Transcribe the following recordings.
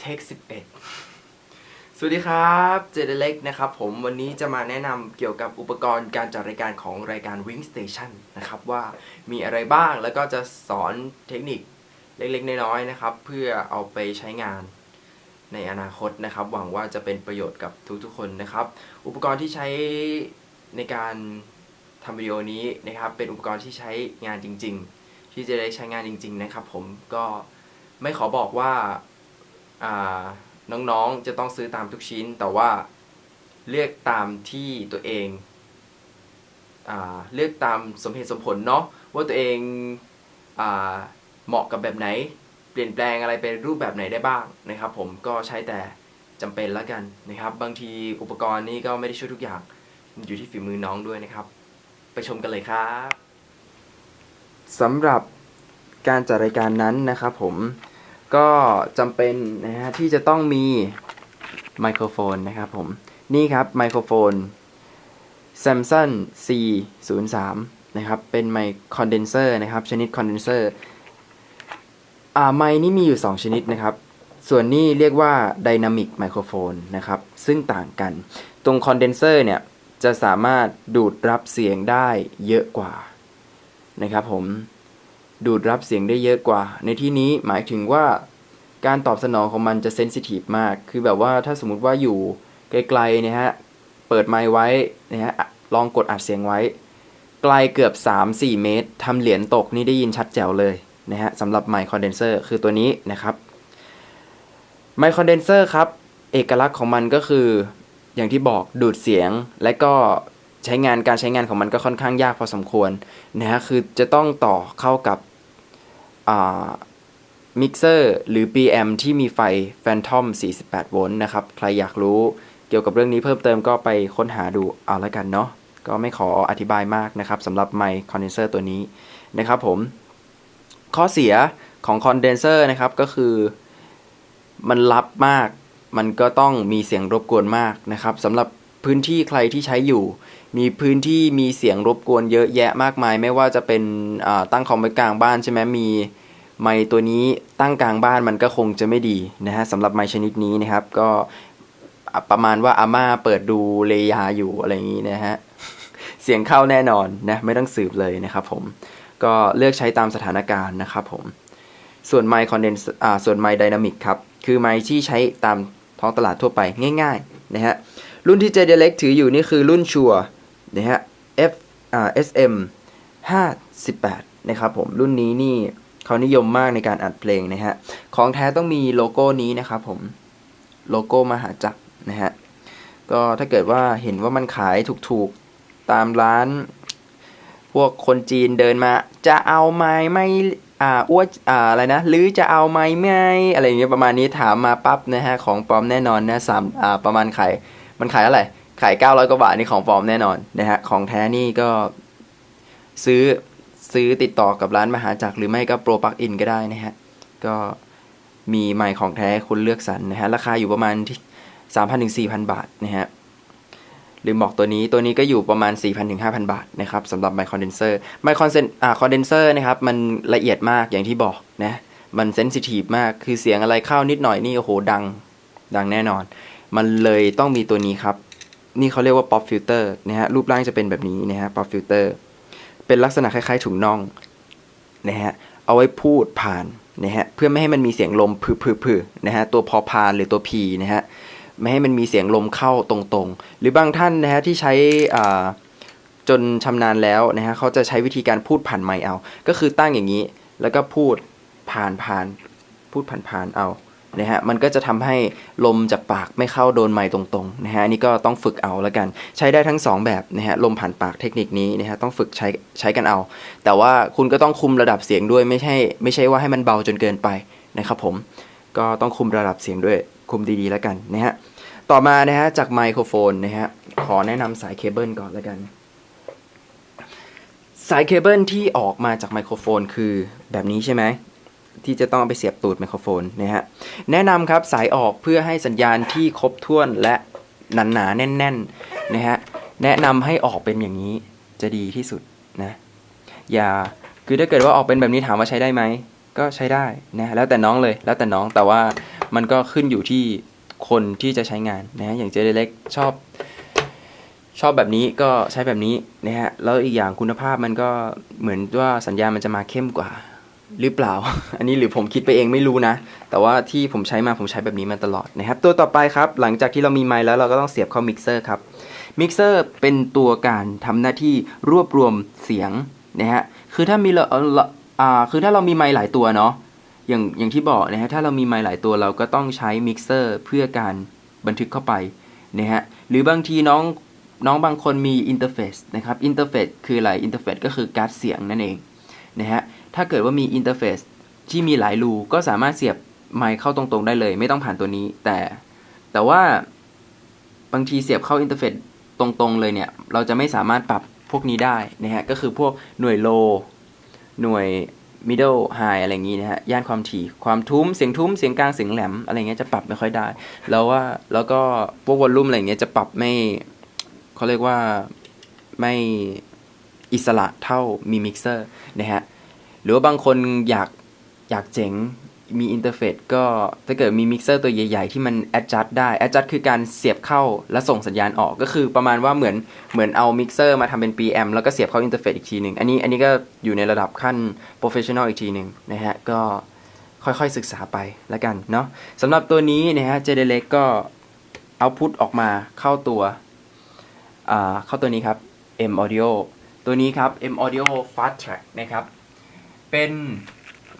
เทค11 สวัสดีครับเจเดเล็กนะครับผมวันนี้จะมาแนะนำเกี่ยวกับอุปกรณ์การจัดรายการของรายการ Wing Station นะครับว่ามีอะไรบ้างแล้วก็จะสอนเทคนิคเล็กๆ น้อยๆนะครับ เพื่อเอาไปใช้งานในอนาคตนะครับ หวังว่าจะเป็นประโยชน์กับทุกๆคนนะครับ อุปกรณ์ที่ใช้ในการทำวิดีโอนี้นะครับ เป็นอุปกรณ์ที่ใช้งานจริง ๆ ที่จะได้ใช้งานจริง ๆ นะครับ ผมก็ไม่ขอบอกว่าอ่า น้องๆจะต้องซื้อตามทุกชิ้น แต่ว่าเลือกตามที่ตัวเองอเลือกตามสมเหตุสมผลเนาะว่าตัวเองอเหมาะกับแบบไหน เปลี่ยนแปลงอะไรเป็นรูปแบบไหนได้บ้างนะครับ ผมก็ใช้แต่จำเป็นแล้วกันนะครับ บางทีอุปกรณ์นี้ก็ไม่ได้ช่วยทุกอย่างอยู่ที่ฝีมือน้องด้วยนะครับ ไปชมกันเลยครับสำหรับการจัดรายการนั้นนะครับผม ก็จำเป็นนะฮะที่จะต้องมีไมโครโฟนนะครับผม นี่ครับไมโครโฟน Samsung C03 นะครับ เป็นไมค์คอนเดนเซอร์นะครับ ชนิดคอนเดนเซอร์ อ่าไมค์นี่มีอยู่ 2 ชนิดนะครับ ส่วนนี้เรียกว่า Dynamic Microphone นะครับ ซึ่งต่างกัน ตรงคอนเดนเซอร์เนี่ย จะสามารถดูดรับเสียงได้เยอะกว่านะครับผม ดูดรับเสียงได้เยอะกว่า ในที่นี้หมายถึงว่า การตอบสนองของมันจะเซนซิทีฟมาก คือแบบว่าถ้าสมมุติว่าอยู่ไกลๆนะฮะ เปิดไมค์ไว้นะฮะ ลองกดอัดเสียงไว้ ไกลเกือบ 3-4 เมตรทำเหรียญตกนี่ได้ยินชัดแจ๋วเลยนะฮะสำหรับไมค์คอนเดนเซอร์คือตัวนี้นะครับไมค์คอนเดนเซอร์ครับ เอกลักษณ์ของมันก็คืออย่างที่บอกดูดเสียงและก็ใช้งานการใช้งานของมันก็ค่อนข้างยากพอสมควรนะฮะคือจะต้องต่อเข้ากับ มิกเซอร์หรือ PM ที่มีไฟ Phantom 48 โวลต์นะครับ ใครอยากรู้เกี่ยวกับเรื่องนี้เพิ่มเติมก็ไปค้นหาดูเอาละกันเนาะ ก็ไม่ขออธิบายมากนะครับสำหรับไมค์คอนเดนเซอร์ตัวนี้นะครับผม ข้อเสียของคอนเดนเซอร์นะครับก็คือมันรับมาก มันก็ต้องมีเสียงรบกวนมากนะครับสำหรับพื้นที่ใครที่ใช้อยู่ มีพื้นที่มีเสียงรบกวนเยอะแยะมากมาย ไม่ว่าจะเป็นตั้งคอมไว้กลางบ้านใช่ไหมมี ไมค์ตัวนี้ตั้งกลางบ้านมันก็คงจะไม่ดีนะฮะสำหรับไมค์ชนิดนี้นะครับ ก็ประมาณว่าอาม่าเปิดดูเลยาอยู่อะไรอย่างนี้นะฮะเสียงเข้าแน่นอนนะไม่ต้องสืบเลยนะครับผมก็เลือกใช้ตามสถานการณ์นะครับผมส่วนไมค์คอนเดนซ์อ่าส่วนไมค์ไดนามิกครับ คือไมค์ที่ใช้ตามท้องตลาดทั่วไปง่ายๆนะฮะรุ่นที่เจเดเล็กถืออยู่นี่คือรุ่นชัวนะฮะ F อ่า SM 58 นะครับผมรุ่นนี้นี่ เขานิยมมากในการอัดเพลงนะฮะ ของแท้ต้องมีโลโก้นี้นะครับผม โลโก้มหาจักรนะฮะ ก็ถ้าเกิดว่าเห็นว่ามันขายถูกๆ ตามร้าน พวกคนจีนเดินมา จะเอาไม้ไม่ อ่าอ้วอ่า อะไรนะ หรือจะเอาไม้ไม่ อะไรอย่างเงี้ยประมาณนี้ถามมาปั๊บนะฮะ ของปลอมแน่นอนนะสามอ่า ประมาณขาย มันขายอะไรขาย900กว่าบาทนี่ของปลอมแน่นอนนะฮะ ของแท้นี่ก็ซื้อ ซื้อติดต่อกับร้านมหาจักรหรือไม่ก็โปรปักอินก็ได้นะฮะ ก็มีไมค์ของแท้คุณเลือกสรรนะฮะ ราคาอยู่ประมาณที่3,000ถึง4,000บาทนะฮะลืมบอกตัวนี้ตัวนี้ก็อยู่ประมาณ 4,000ถึง5,000 บาทนะครับสำหรับไมค์คอนเดนเซอร์ไมค์คอนเซนอ่าคอนเดนเซอร์นะครับ มันละเอียดมากอย่างที่บอกนะ มันเซนซิทีฟมากคือเสียงอะไรเข้านิดหน่อยนี่ โอ้โห ดัง ดังแน่นอน มันเลยต้องมีตัวนี้ครับ นี่เขาเรียกว่า pop filter นะฮะ รูปร่างจะเป็นแบบนี้นะฮะ pop filter เป็นลักษณะคล้ายๆถุงน่องนะฮะเอาไว้พูดผ่านนะฮะเพื่อไม่ให้มันมีเสียงลมพือๆนะฮะตัวพอพานหรือตัวพีนะฮะไม่ให้มันมีเสียงลมเข้าตรงๆ หรือบางท่านนะฮะที่ใช้อ่าจนชำนาญแล้วนะฮะเขาจะใช้วิธีการพูดผ่านไมเอา ก็คือตั้งอย่างนี้ แล้วก็พูดผ่านผ่านพูดผ่านผ่านเอา นะฮะมันก็จะทำให้ลมจากปากไม่เข้าโดนไมค์ตรงๆนะฮะนี่ก็ต้องฝึกเอาแล้วกัน ใช้ได้ทั้ง 2 แบบนะฮะลมผ่านปากเทคนิคนี้นะฮะต้องฝึกใช้ใช้กันเอา แต่ว่าคุณก็ต้องคุมระดับเสียงด้วยไม่ใช่ไม่ใช่ว่าให้มันเบาจนเกินไปนะครับผมก็ต้องคุมระดับเสียงด้วยคุมดีๆแล้วกันนะฮะต่อมานะฮะจากไมโครโฟนนะฮะขอแนะนำสายเคเบิลก่อนแล้วกัน สายเคเบิลที่ออกมาจากไมโครโฟนคือแบบนี้ใช่ไหม ที่จะต้องไปเสียบตูดไมโครโฟนนะฮะแนะนำครับสายออกเพื่อให้สัญญาณที่ครบถ้วนและหนาหนาแน่นๆนะฮะแนะนำให้ออกเป็นอย่างนี้จะดีที่สุดนะอย่าคือถ้าเกิดว่าออกเป็นแบบนี้ถามว่าใช้ได้ไหมก็ใช้ได้นะแล้วแต่น้องเลยแล้วแต่น้องแต่ว่ามันก็ขึ้นอยู่ที่คนที่จะใช้งานนะฮะอย่างเจเล็กชอบ ชอบแบบนี้ก็ใช้แบบนี้นะฮะแล้วอีกอย่างคุณภาพมันก็เหมือนว่าสัญญาณมันจะมาเข้มกว่า หรือเปล่า อันนี้หรือผมคิดไปเองไม่รู้นะ แต่ว่าที่ผมใช้มาผมใช้แบบนี้มาตลอดนะครับ ตัวต่อไปครับ หลังจากที่เรามีไมค์แล้วเราก็ต้องเสียบเข้ามิกเซอร์ครับ มิกเซอร์เป็นตัวการทำหน้าที่รวบรวมเสียงนะฮะ คือถ้ามีเราอ่า คือถ้าเรามีไมค์หลายตัวเนาะ อย่างอย่างที่บอกนะฮะ ถ้าเรามีไมค์หลายตัวเราก็ต้องใช้มิกเซอร์เพื่อการบันทึกเข้าไปนะฮะ หรือบางทีน้องน้องบางคนมีอินเทอร์เฟซนะครับ อินเทอร์เฟซคืออะไร อินเทอร์เฟซก็คือการ์ดเสียงนั่นเองนะฮะ ถ้าเกิดว่ามีอินเทอร์เฟซที่มีหลายรูก็สามารถเสียบไมค์เข้าตรงๆได้เลย ไม่ต้องผ่านตัวนี้ แต่แต่ว่าบางทีเสียบเข้าอินเทอร์เฟซตรงๆเลยเนี่ย เราจะไม่สามารถปรับพวกนี้ได้นะฮะก็คือพวกหน่วยโล หน่วย middle high อะไรอย่างนี้นะฮะย่านความถี่ความทุ้มเสียงทุ้มเสียงกลางเสียงแหลมอะไรเงี้ยจะปรับไม่ค่อยได้ แล้วว่าแล้วก็พวกวอลลุ่มอะไรเงี้ยจะปรับไม่เขาเรียกว่าไม่อิสระเท่ามีมิกเซอร์นะฮะ หรือว่าบางคนอยากอยากเจ๋งมีอินเทอร์เฟซก็ถ้าเกิดมีมิกเซอร์ตัวใหญ่ๆ ที่มัน adjust ได้ adjust คือการเสียบเข้าและส่งสัญญาณออกก็คือประมาณว่าเหมือนเหมือนเอามิกเซอร์มาทำเป็น PM แล้วก็เสียบเข้าอินเทอร์เฟซอีกทีหนึ่งอันนี้อันนี้ก็อยู่ในระดับขั้น professional อีกทีหนึ่งนะฮะก็ค่อยๆศึกษาไปแล้วกันเนาะสำหรับตัวนี้นะฮะ j d l e ก็เอาพุตออกมาเข้าตัวอ่าเข้าตัวนี้ครับ M Audio ตัวนี้ครับ M Audio Fast Track นะครับ เป็น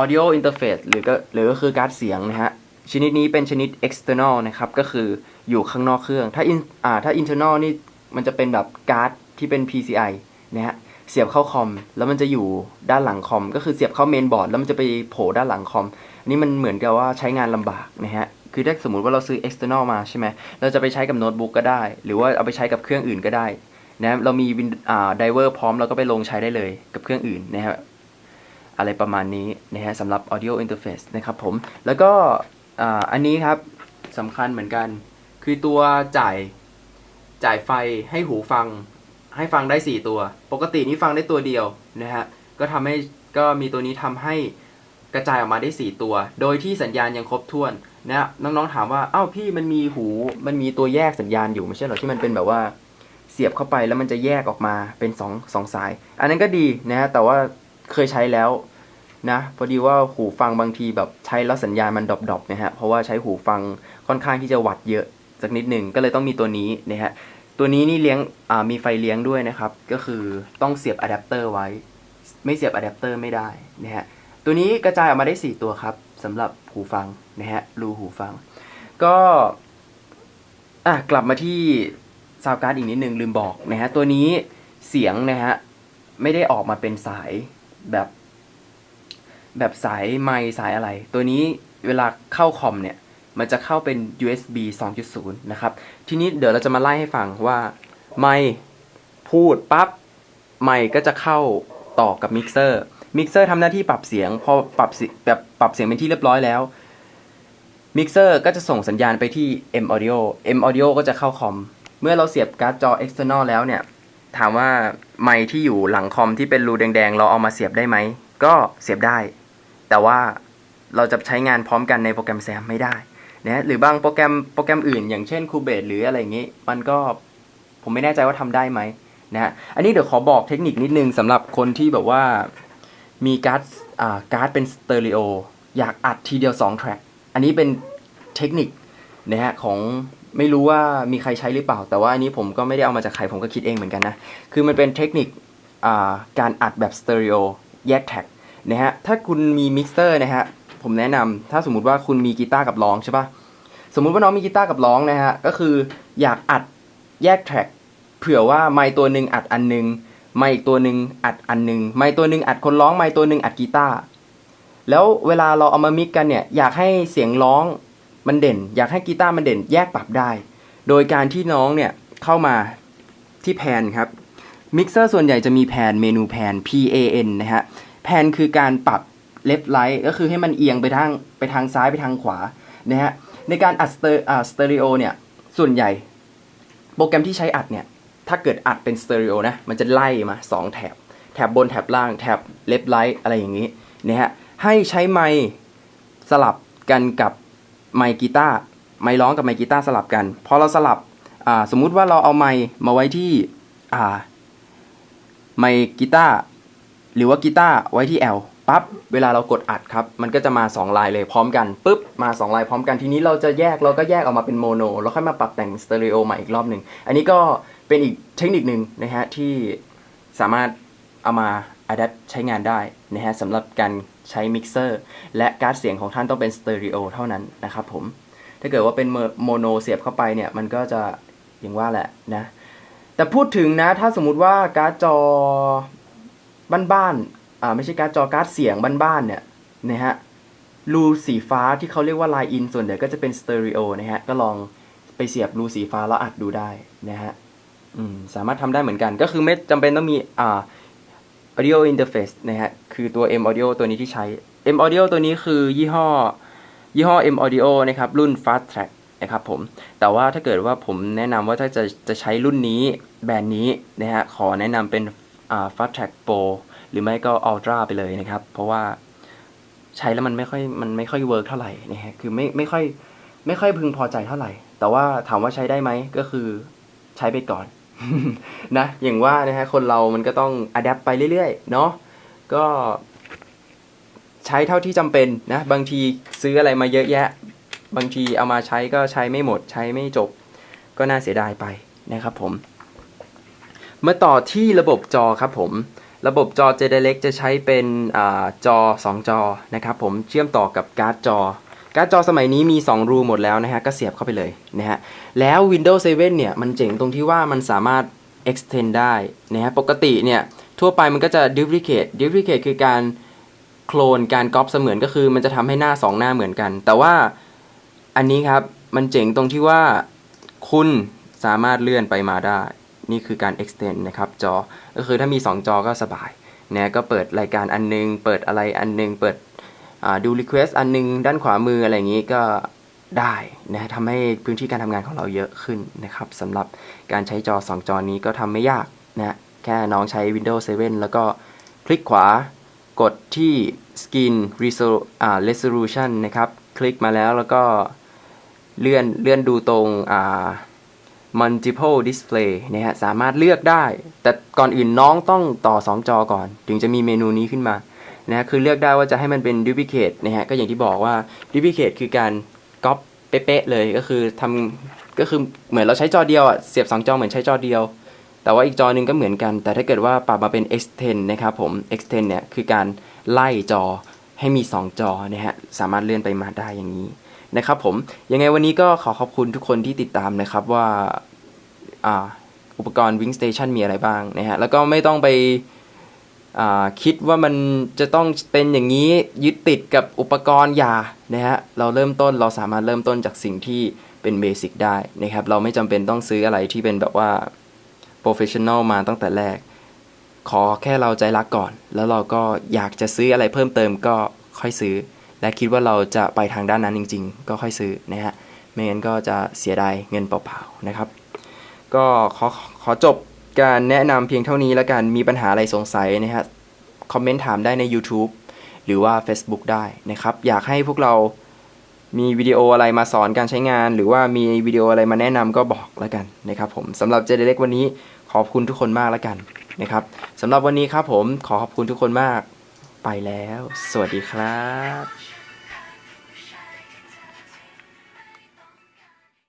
Audio Interface หรือก็หรือก็คือการ์ดเสียงนะฮะ ชนิดนี้เป็นชนิด external นะครับ ก็คืออยู่ข้างนอกเครื่อง ถ้า in อ่าถ้า internal นี่มันจะเป็นแบบการ์ดที่เป็น PCI นะฮะ เสียบเข้าคอม แล้วมันจะอยู่ด้านหลังคอม ก็คือเสียบเข้าเมนบอร์ด แล้วมันจะไปโผล่ด้านหลังคอม อันนี้มันเหมือนกับว่าใช้งานลำบากนะฮะคือถ้าสมมติว่าเราซื้อ external มาใช่ไหม เราจะไปใช้กับโน้ตบุ๊กก็ได้ หรือว่าเอาไปใช้กับเครื่องอื่นก็ได้นะ เรามีวินอ่าไดเวอร์พร้อมเราก็ไปลงใช้ได้เลยกับเครื่องอื่นนะฮะ อะไรประมาณนี้นะฮะสำหรับ audio interface นะครับผม แล้วก็อันนี้ครับสำคัญเหมือนกัน คือตัวจ่ายจ่ายไฟให้หูฟัง ให้ฟังได้ 4 ตัว ปกตินี่ฟังได้ตัวเดียวนะฮะก็ทำให้ก็มีตัวนี้ทำให้กระจายออกมาได้ 4 ตัว โดยที่สัญญาณยังครบถ้วนนะน้องๆถามว่าอ้าวพี่มันมีหูมันมีตัวแยกสัญญาณอยู่ไม่ใช่เหรอที่มันเป็นแบบว่าเสียบเข้าไปแล้วมันจะแยกออกมาเป็นสองสองสาย อันนั้นก็ดีนะฮะแต่ว่า เคยใช้แล้วนะพอดีว่าหูฟังบางทีแบบใช้แล้วสัญญาณมันดรอปๆนะฮะเพราะว่าใช้หูฟังค่อนข้างที่จะวัดเยอะสักนิดหนึ่งก็เลยต้องมีตัวนี้นะฮะตัวนี้นี่เลี้ยงมีไฟเลี้ยงด้วยนะครับ ก็คือต้องเสียบอะแดปเตอร์ไว้ ไม่เสียบอะแดปเตอร์ไม่ได้นะฮะตัวนี้กระจายออกมาได้ 4 ตัวครับสำหรับหูฟังนะฮะรูหูฟัง ก็อะกลับมาที่ซาวการ์ดอีกนิดนึงลืมบอกนะฮะตัวนี้เสียงนะฮะไม่ได้ออกมาเป็นสาย แบบ แบบสายไมค์สายอะไร ตัวนี้เวลาเข้าคอมเนี่ย มันจะเข้าเป็น USB 2.0 นะครับ ทีนี้เดี๋ยวเราจะมาไล่ให้ฟังว่าไมค์พูดปั๊บไมค์ก็จะเข้าต่อกับมิกเซอร์มิกเซอร์ทำหน้าที่ปรับเสียง พอปรับเสียแบบปรับเสียงเป็นที่เรียบร้อยแล้วมิกเซอร์ก็จะส่งสัญญาณไปที่ M Audio M Audio ก็จะเข้าคอม เมื่อเราเสียบการ์ดจอ external แล้วเนี่ย ถามว่าไมค์ที่อยู่หลังคอมที่เป็นรูแดงๆ เราเอามาเสียบได้ไหม ก็เสียบได้ แต่ว่าเราจะใช้งานพร้อมกันในโปรแกรมแซมไม่ได้นะหรือบางโปรแกรมโปรแกรมอื่น อย่างเช่น Cubase หรืออะไรอย่างนี้ มันก็ผมไม่แน่ใจว่าทำได้ไหมนะฮะอันนี้เดี๋ยวขอบอกเทคนิคนิดนึงสำหรับคนที่แบบว่ามีการ์ดอ่าการ์ดเป็นสเตอริโออยากอัดทีเดียว2 track อันนี้เป็นเทคนิคนะฮะของ ไม่รู้ว่ามีใครใช้หรือเปล่า แต่ว่าอันนี้ผมก็ไม่ได้เอามาจากใครผมก็คิดเองเหมือนกันนะ คือมันเป็นเทคนิคการอัดแบบสเตอริโอแยกแท็กนะฮะ ถ้าคุณมีมิกเซอร์นะฮะ ผมแนะนำถ้าสมมุติว่าคุณมีกีตาร์กับร้องใช่ปะสมมุติว่าน้องมีกีตาร์กับร้องนะฮะ ก็คืออยากอัดแยกแท็กเผื่อว่าไมค์ตัวหนึ่งอัดอันหนึง ไมค์อีกตัวหนึ่งอัดอันหนึง ไมค์ตัวหนึ่งอัดคนร้อง ไมค์ตัวหนึ่งอัดกีตาร์ แล้วเวลาเราเอามามิกกันเนี่ย อยากให้เสียงร้อง มันเด่น อยากให้กีตาร์มันเด่นแยกปรับได้ โดยการที่น้องเนี่ยเข้ามาที่แพนครับมิกเซอร์ส่วนใหญ่จะมีแพนเมนูแพน P A N นะฮะแพนคือการปรับเลฟไลท์ก็คือให้มันเอียงไปทางไปทางซ้ายไปทางขวานะฮะในการอัดสเตอร์อ่าสเตอริโอเนี่ยส่วนใหญ่โปรแกรมที่ใช้อัดเนี่ยถ้าเกิดอัดเป็นสเตอริโอนะมันจะไล่มา 2 แถบ แถบบนแถบล่างแถบเลฟไลท์อะไรอย่างนี้นะฮะให้ใช้ไมค์สลับกันกับ ไมค์กีตาร์ไมค์ร้องกับไมค์กีตาร์สลับกัน พอเราสลับสมมุติว่าเราเอาไมค์มาไว้ที่ไมค์กีตาร์หรือว่ากีตาร์ไว้ที่ L ปั๊บเวลาเรากดอัดครับ มันก็จะมา 2 ลายเลยพร้อมกันปุ๊บมา 2 ลายพร้อมกันทีนี้เราจะแยกเราก็แยกออกมาเป็นโมโนแล้วค่อยมาปรับแต่งสเตอริโอใหม่อีกรอบหนึ่ง อันนี้ก็เป็นอีกเทคนิคหนึ่งนะฮะที่สามารถเอามา adapt ใช้งานได้นะฮะสำหรับการ ใช้มิกเซอร์และการดเสียงของท่านต้องเป็นสเตอริโอเท่านั้นนะครับผม ถ้าเกิดว่าเป็นโมโนเสียบเข้าไปเนี่ย มันก็จะอย่างว่าแหละนะ แต่พูดถึงนะ ถ้าสมมุติว่าการ์ดจอบ้านๆอ่าไม่ใช่การ์ดจอการ์ดเสียงบ้านๆเนี่ยนะฮะรูสีฟ้าที่เขาเรียกว่าไลน์อินส่วนใหญ่ก็จะเป็นสเตอริโอนะฮะ ก็ลองไปเสียบรูสีฟ้าแล้วอัดดูได้นะฮะสามารถทำได้เหมือนกัน ก็คือไม่จำเป็นต้องมีอ่า audio interface นะฮะ คือตัว M audio ตัวนี้ที่ใช้ M audio ตัวนี้คือยี่ห้อ ยี่ห้อ M audio นะครับ รุ่น fast track นะครับผม แต่ว่าถ้าเกิดว่าผมแนะนำว่าถ้าจะจะใช้รุ่นนี้แบรนด์นี้นะฮะ ขอแนะนำเป็นอ่า fast track pro หรือไม่ก็ ultra ไปเลยนะครับ เพราะว่าใช้แล้วมันไม่ค่อย มันไม่ค่อยเวิร์กเท่าไหร่นะฮะ คือไม่ไม่ค่อยไม่ค่อยพึงพอใจเท่าไหร่ แต่ว่าถามว่าใช้ได้ไหมก็คือใช้ไปก่อน นะอย่างว่านะฮะคนเรามันก็ต้องอัดแอปไปเรื่อยๆ เนาะก็ใช้เท่าที่จำเป็นนะ บางทีซื้ออะไรมาเยอะแยะ บางทีเอามาใช้ก็ใช้ไม่หมด ใช้ไม่จบ ก็น่าเสียดายไปนะครับผมเมื่อต่อที่ระบบจอครับผม ระบบจอ j d i r e c t จะใช้เป็นอจอ 2 จอนะครับผมเชื่อมต่อกับการ์ดจอ การ์ดจอสมัยนี้มี 2 รูหมดแล้วนะฮะ ก็เสียบเข้าไปเลยนะฮะ แล้ว Windows 7 เนี่ย มันเจ๋งตรงที่ว่ามันสามารถ extend ได้นะฮะ ปกติเนี่ย ทั่วไปมันก็จะ duplicate duplicate คือการโคลนการก๊อปเสมือนก็คือ มันจะทำให้หน้า 2 หน้าเหมือนกัน แต่ว่าอันนี้ครับ มันเจ๋งตรงที่ว่าคุณสามารถเลื่อนไปมาได้ นี่คือการ extend นะครับจอ ก็คือถ้ามี 2 จอก็สบายนะก็เปิดรายการอันนึง เปิดอะไรอันนึง เปิด ดู request อันนึงด้านขวามืออะไรอย่างนี้ก็ได้นะทำให้พื้นที่การทำงานของเราเยอะขึ้นนะครับสำหรับการใช้จอ 2 จอนี้ก็ทำไม่ยากนะแค่น้องใช้ Windows 7 แล้วก็คลิกขวากดที่ Skin Resol- อ่า Resolution นะครับ คลิกมาแล้วแล้วก็เลื่อนเลื่อนดูตรงอ่า multiple display นะฮะสามารถเลือกได้ แต่ก่อนอื่นน้องต้องต่อ 2 จอก่อน ถึงจะมีเมนูนี้ขึ้นมา นะคือเลือกได้ว่าจะให้มันเป็น duplicate นะฮะก็อย่างที่บอกว่า duplicate คือการก๊อปเป๊ะเลยก็คือทำก็คือเหมือนเราใช้จอเดียวอะเสียบ2จอเหมือนใช้จอเดียว แต่ว่าอีกจอหนึ่งก็เหมือนกัน แต่ถ้าเกิดว่าปรับมาเป็น extend นะครับผม extend เนี่ยคือการไล่จอให้มี 2 จอนะฮะสามารถเลื่อนไปมาได้อย่างนี้นะครับผมยังไงวันนี้ก็ขอขอบคุณทุกคนที่ติดตามนะครับว่าอ่าอุปกรณ์ Wing Station มีอะไรบ้างนะฮะแล้วก็ไม่ต้องไป คิดว่ามันจะต้องเป็นอย่างนี้ยึดติดกับอุปกรณ์อย่านะฮะเราเริ่มต้นเราสามารถเริ่มต้นจากสิ่งที่เป็นเบสิกได้นะครับเราไม่จำเป็นต้องซื้ออะไรที่เป็นแบบว่า Professional มาตั้งแต่แรก ขอแค่เราใจรักก่อน แล้วเราก็อยากจะซื้ออะไรเพิ่มเติมก็ค่อยซื้อ และคิดว่าเราจะไปทางด้านนั้นจริง ๆ ก็ค่อยซื้อนะฮะไม่งั้นก็จะเสียดายเงินเปล่าๆนะครับ ก็ขอขอจบ การแนะนำเพียงเท่านี้แล้วกันมีปัญหาอะไรสงสัยนะฮะคอมเมนต์ถามได้ใน YouTube หรือว่า Facebook ได้นะครับ อยากให้พวกเรามีวิดีโออะไรมาสอนการใช้งาน หรือว่ามีวิดีโออะไรมาแนะนำก็บอกแล้วกันนะครับผมสำหรับเจเดเล็กวันนี้ขอบคุณทุกคนมากแล้วกันนะครับสำหรับวันนี้ครับผมขอขอบคุณทุกคนมากไปแล้ว สวัสดีครับ